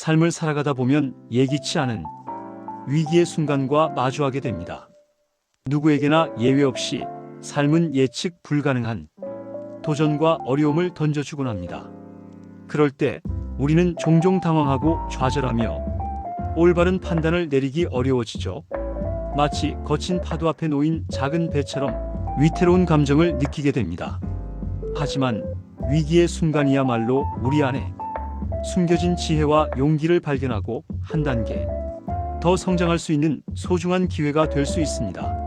삶을 살아가다 보면 예기치 않은 위기의 순간과 마주하게 됩니다. 누구에게나 예외 없이 삶은 예측 불가능한 도전과 어려움을 던져주곤 합니다. 그럴 때 우리는 종종 당황하고 좌절하며 올바른 판단을 내리기 어려워지죠. 마치 거친 파도 앞에 놓인 작은 배처럼 위태로운 감정을 느끼게 됩니다. 하지만 위기의 순간이야말로 우리 안에 숨겨진 지혜와 용기를 발견하고 한 단계 더 성장할 수 있는 소중한 기회가 될 수 있습니다.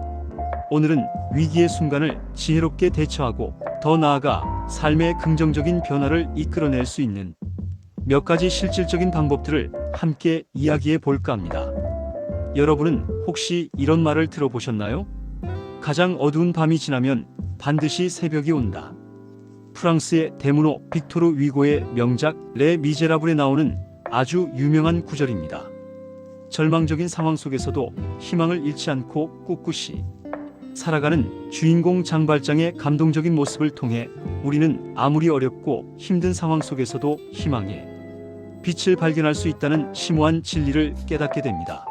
오늘은 위기의 순간을 지혜롭게 대처하고 더 나아가 삶의 긍정적인 변화를 이끌어낼 수 있는 몇 가지 실질적인 방법들을 함께 이야기해 볼까 합니다. 여러분은 혹시 이런 말을 들어보셨나요? 가장 어두운 밤이 지나면 반드시 새벽이 온다. 프랑스의 대문호 빅토르 위고의 명작 레 미제라블에 나오는 아주 유명한 구절입니다. 절망적인 상황 속에서도 희망을 잃지 않고 꿋꿋이 살아가는 주인공 장발장의 감동적인 모습을 통해 우리는 아무리 어렵고 힘든 상황 속에서도 희망의 빛을 발견할 수 있다는 심오한 진리를 깨닫게 됩니다.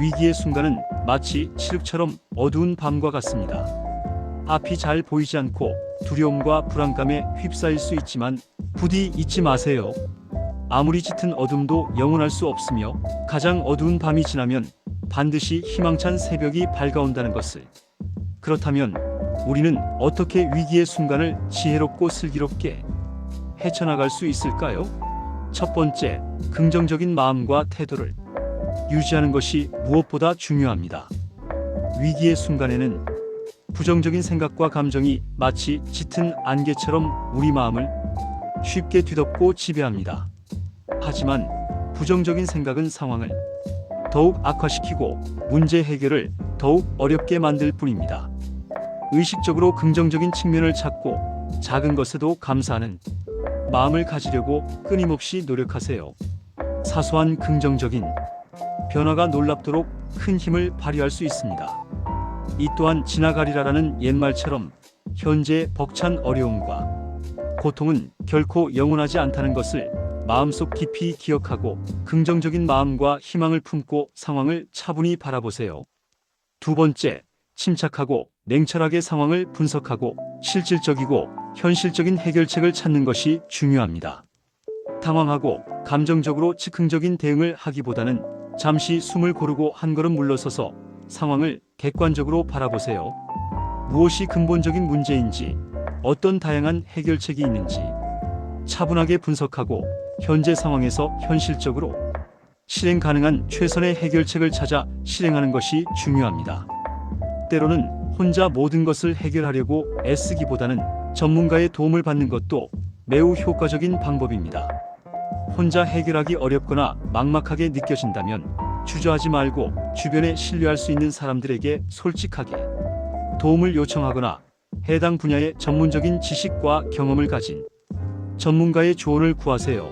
위기의 순간은 마치 칠흑처럼 어두운 밤과 같습니다. 앞이 잘 보이지 않고 두려움과 불안감에 휩싸일 수 있지만 부디 잊지 마세요. 아무리 짙은 어둠도 영원할 수 없으며 가장 어두운 밤이 지나면 반드시 희망찬 새벽이 밝아온다는 것을. 그렇다면 우리는 어떻게 위기의 순간을 지혜롭고 슬기롭게 헤쳐나갈 수 있을까요? 첫 번째, 긍정적인 마음과 태도를 유지하는 것이 무엇보다 중요합니다. 위기의 순간에는 부정적인 생각과 감정이 마치 짙은 안개처럼 우리 마음을 쉽게 뒤덮고 지배합니다. 하지만 부정적인 생각은 상황을 더욱 악화시키고 문제 해결을 더욱 어렵게 만들 뿐입니다. 의식적으로 긍정적인 측면을 찾고 작은 것에도 감사하는 마음을 가지려고 끊임없이 노력하세요. 사소한 긍정적인 변화가 놀랍도록 큰 힘을 발휘할 수 있습니다. 이 또한 지나가리라라는 옛말처럼 현재의 벅찬 어려움과 고통은 결코 영원하지 않다는 것을 마음속 깊이 기억하고 긍정적인 마음과 희망을 품고 상황을 차분히 바라보세요. 두 번째, 침착하고 냉철하게 상황을 분석하고 실질적이고 현실적인 해결책을 찾는 것이 중요합니다. 당황하고 감정적으로 즉흥적인 대응을 하기보다는 잠시 숨을 고르고 한 걸음 물러서서 상황을 객관적으로 바라보세요. 무엇이 근본적인 문제인지, 어떤 다양한 해결책이 있는지 차분하게 분석하고 현재 상황에서 현실적으로 실행 가능한 최선의 해결책을 찾아 실행하는 것이 중요합니다. 때로는 혼자 모든 것을 해결하려고 애쓰기보다는 전문가의 도움을 받는 것도 매우 효과적인 방법입니다. 혼자 해결하기 어렵거나 막막하게 느껴진다면 주저하지 말고 주변에 신뢰할 수 있는 사람들에게 솔직하게 도움을 요청하거나 해당 분야의 전문적인 지식과 경험을 가진 전문가의 조언을 구하세요.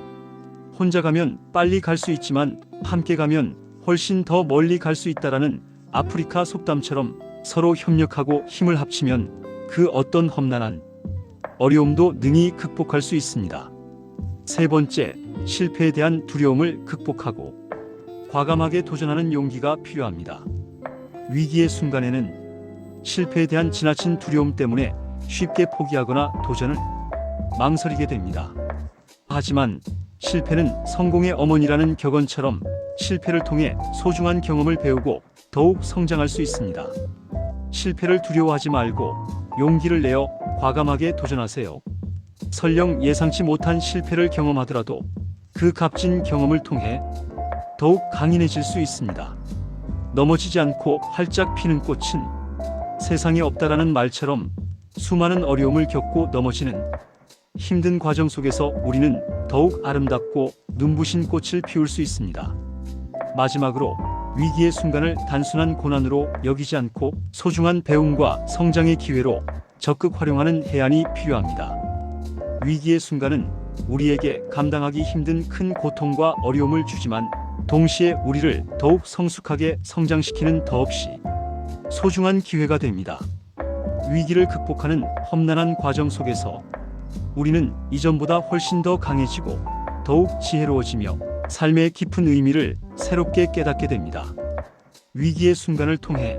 혼자 가면 빨리 갈 수 있지만 함께 가면 훨씬 더 멀리 갈 수 있다라는 아프리카 속담처럼 서로 협력하고 힘을 합치면 그 어떤 험난한 어려움도 능히 극복할 수 있습니다. 세 번째, 실패에 대한 두려움을 극복하고 과감하게 도전하는 용기가 필요합니다. 위기의 순간에는 실패에 대한 지나친 두려움 때문에 쉽게 포기하거나 도전을 망설이게 됩니다. 하지만 실패는 성공의 어머니라는 격언처럼 실패를 통해 소중한 경험을 배우고 더욱 성장할 수 있습니다. 실패를 두려워하지 말고 용기를 내어 과감하게 도전하세요. 설령 예상치 못한 실패를 경험하더라도 그 값진 경험을 통해 더욱 강인해질 수 있습니다. 넘어지지 않고 활짝 피는 꽃은 세상에 없다라는 말처럼 수많은 어려움을 겪고 넘어지는 힘든 과정 속에서 우리는 더욱 아름답고 눈부신 꽃을 피울 수 있습니다. 마지막으로 위기의 순간을 단순한 고난으로 여기지 않고 소중한 배움과 성장의 기회로 적극 활용하는 해안이 필요합니다. 위기의 순간은 우리에게 감당하기 힘든 큰 고통과 어려움을 주지만 동시에 우리를 더욱 성숙하게 성장시키는 더없이 소중한 기회가 됩니다. 위기를 극복하는 험난한 과정 속에서 우리는 이전보다 훨씬 더 강해지고 더욱 지혜로워지며 삶의 깊은 의미를 새롭게 깨닫게 됩니다. 위기의 순간을 통해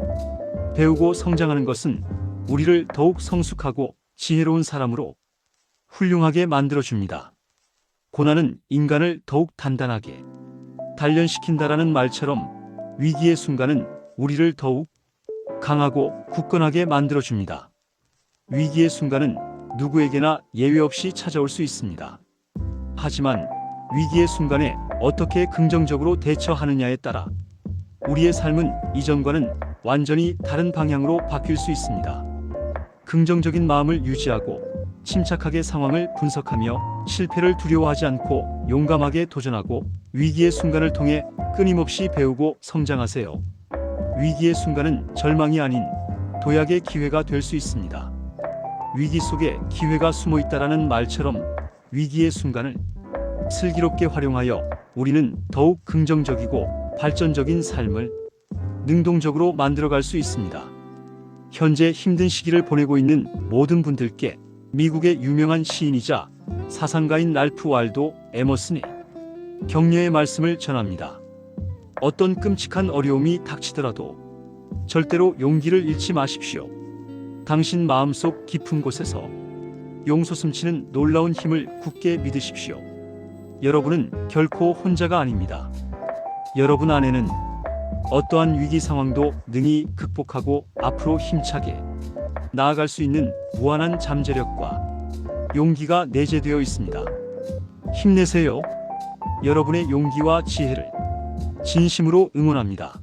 배우고 성장하는 것은 우리를 더욱 성숙하고 지혜로운 사람으로 훌륭하게 만들어줍니다. 고난은 인간을 더욱 단단하게 단련시킨다라는 말처럼 위기의 순간은 우리를 더욱 강하고 굳건하게 만들어줍니다. 위기의 순간은 누구에게나 예외 없이 찾아올 수 있습니다. 하지만 위기의 순간에 어떻게 긍정적으로 대처하느냐에 따라 우리의 삶은 이전과는 완전히 다른 방향으로 바뀔 수 있습니다. 긍정적인 마음을 유지하고 침착하게 상황을 분석하며 실패를 두려워하지 않고 용감하게 도전하고 위기의 순간을 통해 끊임없이 배우고 성장하세요. 위기의 순간은 절망이 아닌 도약의 기회가 될 수 있습니다. 위기 속에 기회가 숨어 있다라는 말처럼 위기의 순간을 슬기롭게 활용하여 우리는 더욱 긍정적이고 발전적인 삶을 능동적으로 만들어갈 수 있습니다. 현재 힘든 시기를 보내고 있는 모든 분들께 미국의 유명한 시인이자 사상가인 랄프 waldo 에머슨이 격려의 말씀을 전합니다. 어떤 끔찍한 어려움이 닥치더라도 절대로 용기를 잃지 마십시오. 당신 마음속 깊은 곳에서 용솟 숨치는 놀라운 힘을 굳게 믿으십시오. 여러분은 결코 혼자가 아닙니다. 여러분 안에는 어떠한 위기 상황도 능히 극복하고 앞으로 힘차게 나아갈 수 있는 무한한 잠재력과 용기가 내재되어 있습니다. 힘내세요. 여러분의 용기와 지혜를 진심으로 응원합니다.